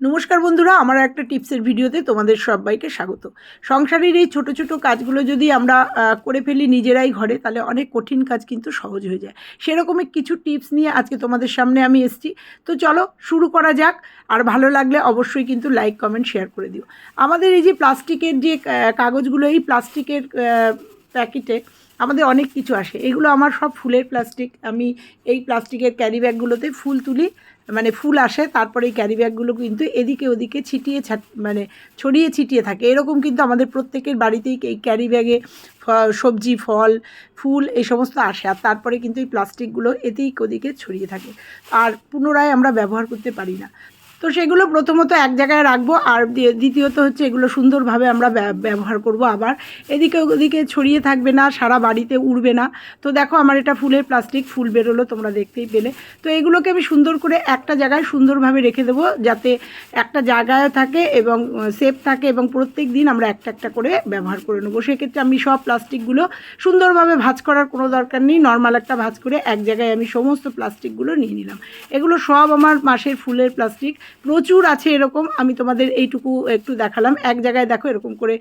নমস্কার বন্ধুরা, আমার একটা টিপসের ভিডিওতে তোমাদের সবাইকে স্বাগত। সংসারের এই ছোট ছোট কাজগুলো যদি আমরা করে ফেলি নিজেরাই ঘরে, তাহলে অনেক কঠিন কাজ কিন্তু সহজ হয়ে যায়। সেরকমই কিছু টিপস নিয়ে আজকে তোমাদের সামনে আমি এসেছি। তো চলো শুরু করা যাক, আর ভালো লাগলে অবশ্যই কিন্তু লাইক, কমেন্ট, শেয়ার করে দিও। আমাদের এই যে প্লাস্টিকের যে কাগজগুলো, এই প্লাস্টিকের প্যাকেটে আমাদের অনেক কিছু আসে। এগুলো আমার সব ফুলের প্লাস্টিক আমি এই প্লাস্টিকের ক্যারি ব্যাগগুলোতে ফুল তুলি মানে ফুল আসে, তারপরে এই ক্যারি ব্যাগগুলো কিন্তু এদিকে ওদিকে ছিটিয়ে ছাট- মানে ছড়িয়ে ছিটিয়ে থাকে। এরকম কিন্তু আমাদের প্রত্যেকের বাড়িতেই এই ক্যারি ব্যাগে সবজি, ফল, ফুল এই সমস্ত আসে। আর তারপরে কিন্তু এই প্লাস্টিকগুলো এদিক ওদিকে ছড়িয়ে থাকে। আর পুনরায় আমরা ব্যবহার করতে পারি না। তো সেগুলো প্রথমত এক জায়গায় রাখব, আর দ্বিতীয়ত হচ্ছে এগুলো সুন্দরভাবে আমরা ব্যা- ব্যবহার করব আবার। এদিকে ওদিকে ছড়িয়ে থাকবে না, সারা বাড়িতে উড়বে না। তো দেখো আমার এটা ফুলের প্লাস্টিক, ফুল বেরোলো, তোমরা দেখতেই পেলে। তো এগুলোকে আমি সুন্দর করে একটা জায়গায় সুন্দরভাবে রেখে দেবো, যাতে একটা জায়গায় থাকে এবং সেফ থাকে এবং প্রত্যেক দিন আমরা একটা একটা করে ব্যবহার করে নেব। সেক্ষেত্রে আমি সব প্লাস্টিকগুলো সুন্দরভাবে ভাঁজ করার কোনো দরকার নেই। নর্মাল একটা ভাঁজ করে এক জায়গায় আমি সমস্ত প্লাস্টিকগুলো নিয়ে নিলাম। এগুলো সব আমার মাসের ফুলের প্লাস্টিক। প্রচুর আছে এরকম, আমি তোমাদের এইটুকু একটু দেখালাম। এক জায়গায় দেখো এরকম করে,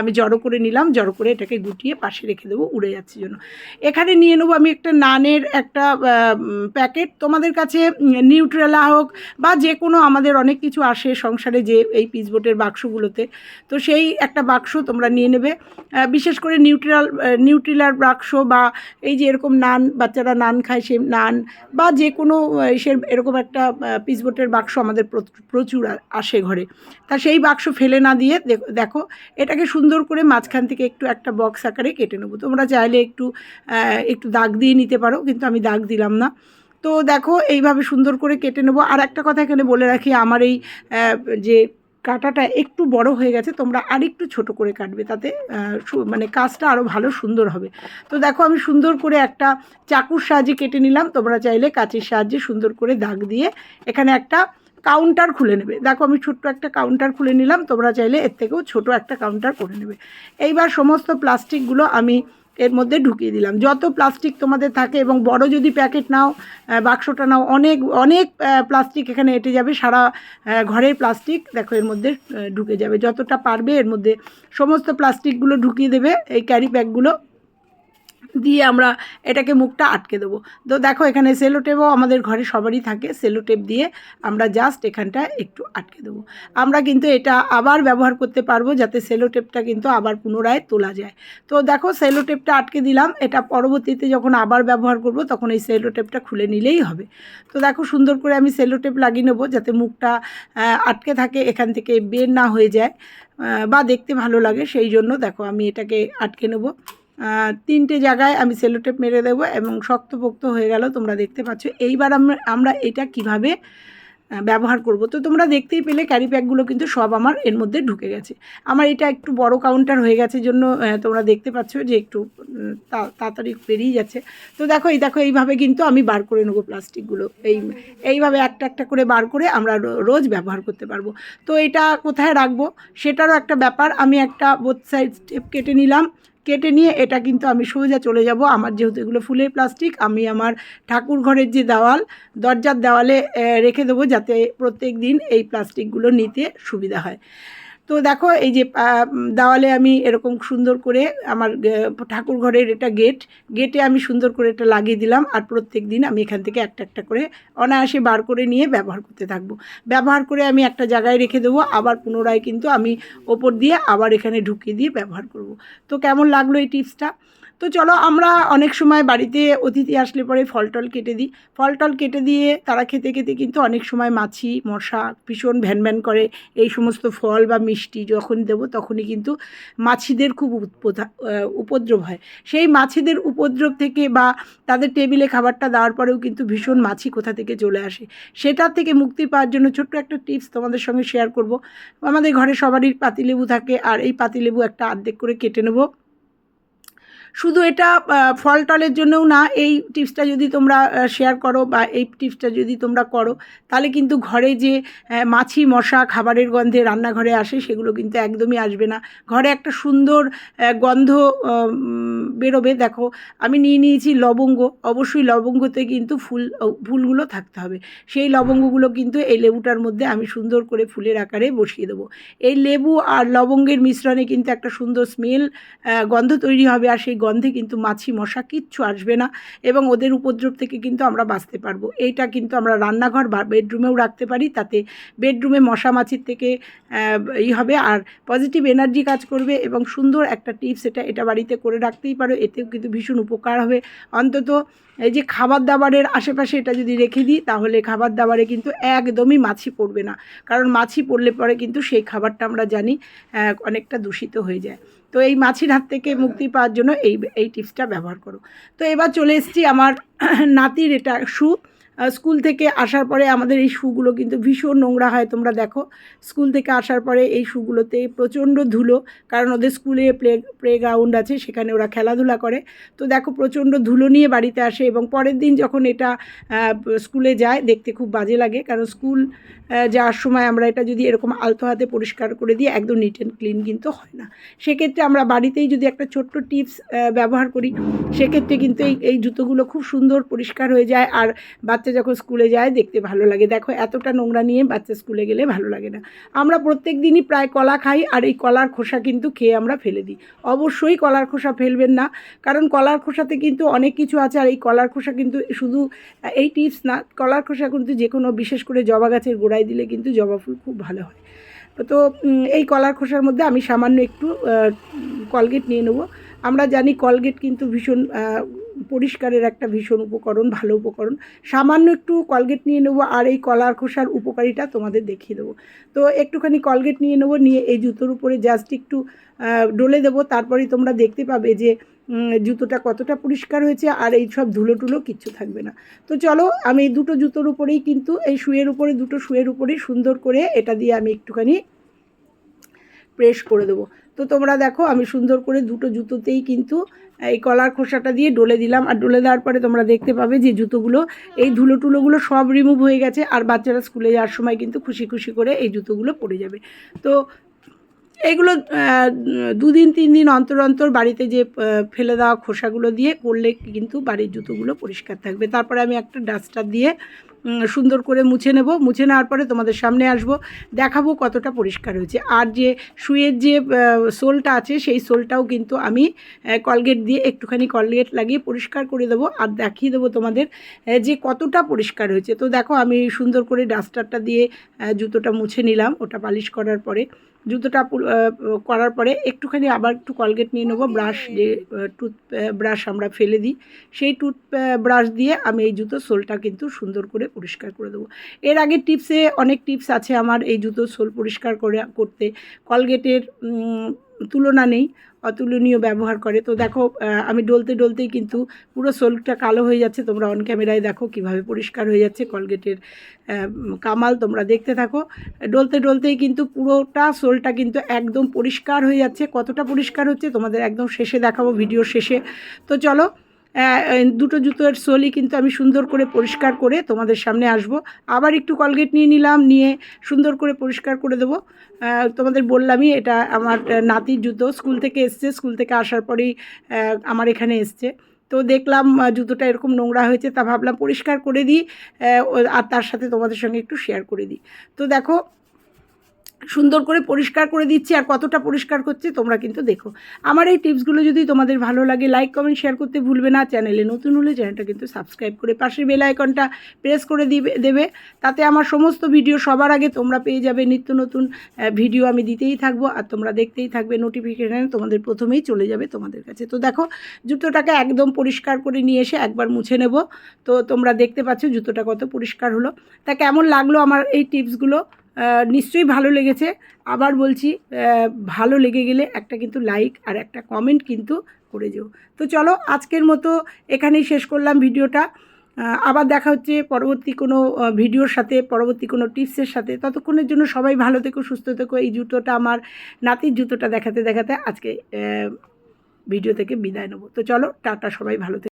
আমি জড়ো করে নিলাম, জড়ো করে এটাকে গুটিয়ে পাশে রেখে দেবো উড়ে যাচ্ছে জন্য। এখানে নিয়ে নেব আমি একটা নানের একটা প্যাকেট। তোমাদের কাছে নিউট্রেলা হোক বা যে কোনো আমাদের অনেক কিছু আসে সংসারে যে এই পিচবোর্ডের বাক্সগুলোতে, তো সেই একটা বাক্স তোমরা নিয়ে নেবে। বিশেষ করে নিউট্রাল নিউট্রিলার বাক্স বা এই যে এরকম নান, বাচ্চারা নান খায় সে নান বা যে কোনো সে এরকম একটা পিচবোর্ডের বাক্স আমাদের প্রচুর আসে ঘরে। তা সেই বাক্স ফেলে না দিয়ে দেখ- দেখো, এটাকে সুন্দর করে মাঝখান থেকে একটু একটা বক্স আকারে কেটে নেব। তোমরা চাইলে একটু একটু দাগ দিয়ে নিতে পারো, কিন্তু আমি দাগ দিলাম না। তো দেখো, এইভাবে সুন্দর করে কেটে নেব। আর একটা কথা এখানে বলে রাখি, আমার এই যে কাটাটা একটু বড় হয়ে গেছে, তোমরা আরেকটু ছোট করে কাটবে, তাতে মানে কাজটা আরও ভালো সুন্দর হবে। তো দেখো, আমি সুন্দর করে একটা চাকুর সাহায্যে কেটে নিলাম। তোমরা চাইলে কাঁচির সাহায্যে সুন্দর করে দাগ দিয়ে এখানে একটা কাউন্টার খুলে নেবে। দেখো আমি ছোট্ট একটা কাউন্টার খুলে নিলাম, তোমরা চাইলে এর থেকেও ছোট একটা কাউন্টার করে নেবে। এইবার সমস্ত প্লাস্টিকগুলো আমি এর মধ্যে ঢুকিয়ে দিলাম। যত প্লাস্টিক তোমাদের থাকে এবং বড় যদি প্যাকেট নাও বাক্সটা নাও, অনেক অনেক প্লাস্টিক এখানে এঁটে যাবে, সারা ঘরের প্লাস্টিক দেখো এর মধ্যে ঢুকে যাবে। যতটা পারবে এর মধ্যে সমস্ত প্লাস্টিকগুলো ঢুকিয়ে দেবে, এই ক্যারি ব্যাগগুলো দিয়ে আমরা এটাকে মুখটা আটকে দেবো। তো দেখো এখানে সেলো টেপও আমাদের ঘরে সবারই থাকে। সেলো টেপ দিয়ে আমরা জাস্ট এখানটা একটু আটকে দেবো। আমরা কিন্তু এটা আবার ব্যবহার করতে পারব যাতে সেলো টেপটা কিন্তু আবার পুনরায় তোলা যায়। তো দেখো সেলো টেপটা আটকে দিলাম। এটা পরবর্তীতে যখন আবার ব্যবহার করব তখন এই সেলো টেপটা খুলে নিলেই হবে। তো দেখো সুন্দর করে আমি সেলো টেপ লাগিয়ে নেব যাতে মুখটা আটকে থাকে, এখান থেকে বের না হয়ে যায় বা দেখতে ভালো লাগে। সেই জন্য দেখো আমি এটাকে আটকে নেব। তিনটে জায়গায় আমি সেলোটেপ মেরে দেবো এবং শক্তপোক্ত হয়ে গেল, তোমরা দেখতে পাচ্ছ। এইবার আমরা এটা কীভাবে ব্যবহার করব? তো তোমরা দেখতেই পেলে ক্যারি ব্যাগগুলো কিন্তু সব আমার এর মধ্যে ঢুকে গেছে। আমার এটা একটু বড় কাউন্টার হয়ে গেছে জন্য তোমরা দেখতে পাচ্ছ যে একটু তাড়াতাড়ি বেরিয়ে যাচ্ছে। তো দেখো, এই দেখো, এইভাবে কিন্তু আমি বার করে নেব প্লাস্টিকগুলো। এই এইভাবে একটা একটা করে বার করে আমরা রোজ ব্যবহার করতে পারব। তো এটা কোথায় রাখব? সেটারও একটা ব্যাপার। আমি একটা বোথ সাইড স্টেপ কেটে নিলাম। কেটে নিয়ে এটা কিন্তু আমি সোজা চলে যাব। আমার যেহেতু এগুলো ফুলের প্লাস্টিক, আমি আমার ঠাকুর ঘরের যে দেওয়াল, দরজার দেওয়ালে রেখে দেবো যাতে প্রত্যেক দিন এই প্লাস্টিকগুলো নিতে সুবিধা হয়। তো দেখো, এই যে দেওয়ালে আমি এরকম সুন্দর করে আমার ঠাকুর ঘরের এটা গেট, গেটে আমি সুন্দর করে এটা লাগিয়ে দিলাম আর প্রত্যেক দিন আমি এখান থেকে একটা একটা করে অনায়াসে বার করে নিয়ে ব্যবহার করতে থাকব। ব্যবহার করে আমি একটা জায়গায় রেখে দেবো, আবার পুনরায় কিন্তু আমি ওপর দিয়ে আবার এখানে ঢুকিয়ে দিয়ে ব্যবহার করব। তো কেমন লাগল এই টিপসটা? তো চলো আমরা অনেক সময় বাড়িতে অতিথি আসলে পরে ফল টল কেটে দিই। ফল টল কেটে দিয়ে তারা খেতে খেতে কিন্তু অনেক সময় মাছি, মশা, ভীষণ ভ্যান ভ্যান করে। এই সমস্ত ফল বা মিষ্টি যখন দেবো তখনই কিন্তু মাছিদের খুব উপদ্রব হয়। সেই মাছিদের উপদ্রব থেকে বা তাদের টেবিলে খাবারটা দেওয়ার পরেও কিন্তু ভীষণ মাছি কোথা থেকে চলে আসে। সেটার থেকে মুক্তি পাওয়ার জন্য ছোট্ট একটা টিপস তোমাদের সঙ্গে শেয়ার করব। আমাদের ঘরে সবারই পাতিলেবু থাকে আর এই পাতিলেবু একটা অর্ধেক করে কেটে নেব। শুধু এটা ফল টলের জন্যও না, এই টিপসটা যদি তোমরা শেয়ার করো বা এই টিপসটা যদি তোমরা করো, তাহলে কিন্তু ঘরে যে মাছি, মশা খাবারের গন্ধে রান্নাঘরে আসে, সেগুলো কিন্তু একদমই আসবে না। ঘরে একটা সুন্দর গন্ধ বেরোবে। দেখো, আমি নিয়ে নিয়েছি লবঙ্গ। অবশ্যই লবঙ্গতে কিন্তু ফুল ফুলগুলো থাকতে হবে। সেই লবঙ্গগুলো কিন্তু এই লেবুটার মধ্যে আমি সুন্দর করে ফুলের আকারে বসিয়ে দেবো। এই লেবু আর লবঙ্গের মিশ্রণে কিন্তু একটা সুন্দর স্মেল গন্ধ তৈরি হবে, আর সেই গন্ধে কিন্তু মাছি মশা কিচ্ছু আসবে না এবং ওদের উপদ্রব থেকে কিন্তু আমরা বাঁচতে পারব। এইটা কিন্তু আমরা রান্নাঘর বা বেডরুমেও রাখতে পারি, তাতে বেডরুমে মশা মাছির থেকে ই হবে আর পজিটিভ এনার্জি কাজ করবে এবং সুন্দর একটা টিপস এটা এটা বাড়িতে করে রাখতেই পারো। এতেও কিন্তু ভীষণ উপকার হবে। অন্তত এই যে খাবার দাবারের আশেপাশে এটা যদি রেখে দিই, তাহলে খাবার দাবারে কিন্তু একদমই মাছি পড়বে না। কারণ মাছি পড়লে পরে কিন্তু সেই খাবারটা আমরা জানি অনেকটা দূষিত হয়ে যায়। তো এই মাছির হাত থেকে মুক্তি পাওয়ার জন্য এই এই টিপসটা ব্যবহার করো। তো এবার চলে এসছি আমার নাতির এটা শু স্কুল থেকে আসার পরে আমাদের এই শুগুলো কিন্তু ভীষণ নোংরা হয়, তোমরা দেখো। স্কুল থেকে আসার পরে এই শুগুলোতে প্রচণ্ড ধুলো, কারণ ওদের স্কুলে প্লে প্লে গ্রাউন্ড আছে, সেখানে ওরা খেলাধুলা করে। তো দেখো, প্রচণ্ড ধুলো নিয়ে বাড়িতে আসে এবং পরের দিন যখন এটা স্কুলে যায়, দেখতে খুব বাজে লাগে, কারণ স্কুল যাওয়ার সময় আমরা এটা যদি এরকম আলতো হাতে পরিষ্কার করে দিই, একদম নিট অ্যান্ড ক্লিন কিন্তু হয় না। সেক্ষেত্রে আমরা বাড়িতেই যদি একটা ছোট্ট টিপস ব্যবহার করি, সেক্ষেত্রে কিন্তু এই এই জুতোগুলো খুব সুন্দর পরিষ্কার হয়ে যায়, আর বাচ্চা যখন স্কুলে যায় দেখতে ভালো লাগে। দেখো, এতটা নোংরা নিয়ে বাচ্চা স্কুলে গেলে ভালো লাগে না। আমরা প্রত্যেক দিনই প্রায় কলা খাই আর এই কলার খোসা কিন্তু খেয়ে আমরা ফেলে দিই। অবশ্যই কলার খোসা ফেলবেন না, কারণ কলার খোসাতে কিন্তু অনেক কিছু আছে আর এই কলার খোসা কিন্তু শুধু এই টিপস না, কলার খোসা কিন্তু যে কোনো বিশেষ করে জবা গাছের গোড়ায় দিলে কিন্তু জবা ফুল খুব ভালো হয়। তো এই কলার খোসার মধ্যে আমি সামান্য একটু কলগেট নিয়ে নেব। আমরা জানি কলগেট কিন্তু ভীষণ পরিষ্কারের একটা ভীষণ উপকরণ, ভালো উপকরণ। সামান্য একটু কলগেট নিয়ে নেব আর এই কলার খোসার উপকারিতা তোমাদের দেখিয়ে দেবো। তো একটুখানি কলগেট নিয়ে নেব, নিয়ে এই জুতোর উপরে জাস্ট একটু ডলে দেবো। তারপরেই তোমরা দেখতে পাবে যে জুতোটা কতটা পরিষ্কার হয়েছে আর এই সব ধুলো টুলো কিচ্ছু থাকবে না। তো চলো, আমি এই দুটো জুতোর উপরেই কিন্তু, এই শুয়ের উপরে, দুটো শুয়ের উপরেই সুন্দর করে এটা দিয়ে আমি একটুখানি প্রেস করে দেবো। তো তোমরা দেখো, আমি সুন্দর করে দুটো জুতোতেই কিন্তু এই কলার খোসাটা দিয়ে ডলে দিলাম। আর ডলে দেওয়ার পরে তোমরা দেখতে পাবে যে জুতোগুলো, এই ধুলো টুলোগুলো সব রিমুভ হয়ে গেছে। আর বাচ্চারা স্কুলে যাওয়ার সময় কিন্তু খুশি খুশি করে এই জুতোগুলো পরে যাবে। তো এগুলো দুদিন, তিন দিন অন্তর অন্তর বাড়িতে যে ফেলে দেওয়া খোসাগুলো দিয়ে করলে কিন্তু বাড়ির জুতোগুলো পরিষ্কার থাকবে। তারপরে আমি একটা ডাস্টার দিয়ে সুন্দর করে মুছে নেব। মুছে নেওয়ার পরে তোমাদের সামনে আসব, দেখাবো কতটা পরিষ্কার হয়েছে। আর যে শুয়ের যে সোলটা আছে, সেই সোলটাও কিন্তু আমি কলগেট দিয়ে একটুখানি কলগেট লাগিয়ে পরিষ্কার করে দেবো আর দেখিয়ে দেবো তোমাদের যে কতটা পরিষ্কার হয়েছে। তো দেখো, আমি সুন্দর করে ডাস্টারটা দিয়ে জুতোটা মুছে নিলাম, ওটা পালিশ করার পরে। জুতোটা করার পরে একটুখানি আবার একটু কলগেট নিয়ে নেব ব্রাশ যে টুথ ব্রাশ আমরা ফেলে দিই। সেই টুথ ব্রাশ দিয়ে আমি এই জুতো সোলটা কিন্তু সুন্দর করে পরিষ্কার করে দেবো। এর আগে টিপসে অনেক টিপস আছে আমার এই জুতোর সোল পরিষ্কার করে করতে। কলগেটের তুলনা নেই, অতুলনীয় ব্যবহার করে। তো দেখো আমি ডলতে ডলতেই কিন্তু পুরো সোলটা কালো হয়ে যাচ্ছে। তোমরা অন ক্যামেরায় দেখো কীভাবে পরিষ্কার হয়ে যাচ্ছে কলগেটের কামাল, তোমরা দেখতে থাকো। ডলতে ডলতেই কিন্তু পুরোটা সোলটা কিন্তু একদম পরিষ্কার হয়ে যাচ্ছে। কতটা পরিষ্কার হচ্ছে তোমাদের একদম শেষে দেখাবো ভিডিও শেষে। তো চলো দুটো জুতোর সোলই কিন্তু আমি সুন্দর করে পরিষ্কার করে তোমাদের সামনে আসব। আবার একটু কলগেট নিয়ে নিলাম, নিয়ে সুন্দর করে পরিষ্কার করে দেবো। তোমাদের বললামই এটা আমার নাতির জুতো। স্কুল থেকে এসছে, স্কুল থেকে আসার পরেই আমার এখানে এসছে। তো দেখলাম জুতোটা এরকম নোংরা হয়েছে, তা ভাবলাম পরিষ্কার করে দিই আর তার সাথে তোমাদের সঙ্গে একটু শেয়ার করে দিই। তো দেখো সুন্দর করে পরিষ্কার করে দিচ্ছি আর কতটা পরিষ্কার করছে তোমরা কিন্তু দেখো। আমার এই টিপসগুলো যদি তোমাদের ভালো লাগে লাইক কমেন্ট শেয়ার করতে ভুলবে না। চ্যানেলে নতুন হলে চ্যানেলটা কিন্তু সাবস্ক্রাইব করে পাশের বেল আইকনটা প্রেস করে দিবে, দেবে। তাতে আমার সমস্ত ভিডিও সবার আগে তোমরা পেয়ে যাবে। নিত্য নতুন ভিডিও আমি দিতেই থাকব আর তোমরা দেখতেই থাকবে। নোটিফিকেশান তোমাদের প্রথমেই চলে যাবে তোমাদের কাছে। তো দেখো, জুতোটাকে একদম পরিষ্কার করে নিয়ে এসে একবার মুছে নেব। তো তোমরা দেখতে পাচ্ছ জুতোটা কত পরিষ্কার হলো। তা কেমন লাগল আমার এই টিপসগুলো? নিশ্চয়ই ভালো লেগেছে। আবার বলছি ভালো লেগে গেলে একটা কিন্তু লাইক আর একটা কমেন্ট কিন্তু করে যেও। তো চলো, আজকের মতো এখানেই শেষ করলাম ভিডিওটা। আবার দেখা হচ্ছে পরবর্তী কোনো ভিডিওর সাথে, পরবর্তী কোনো টিপসের সাথে। ততক্ষণের জন্য সবাই ভালো থেকো, সুস্থ থেকো। এই জুতোটা আমার নাতির জুতোটা দেখাতে দেখাতে আজকে ভিডিও থেকে বিদায় নেব। তো চলো, টাটা সবাই, ভালো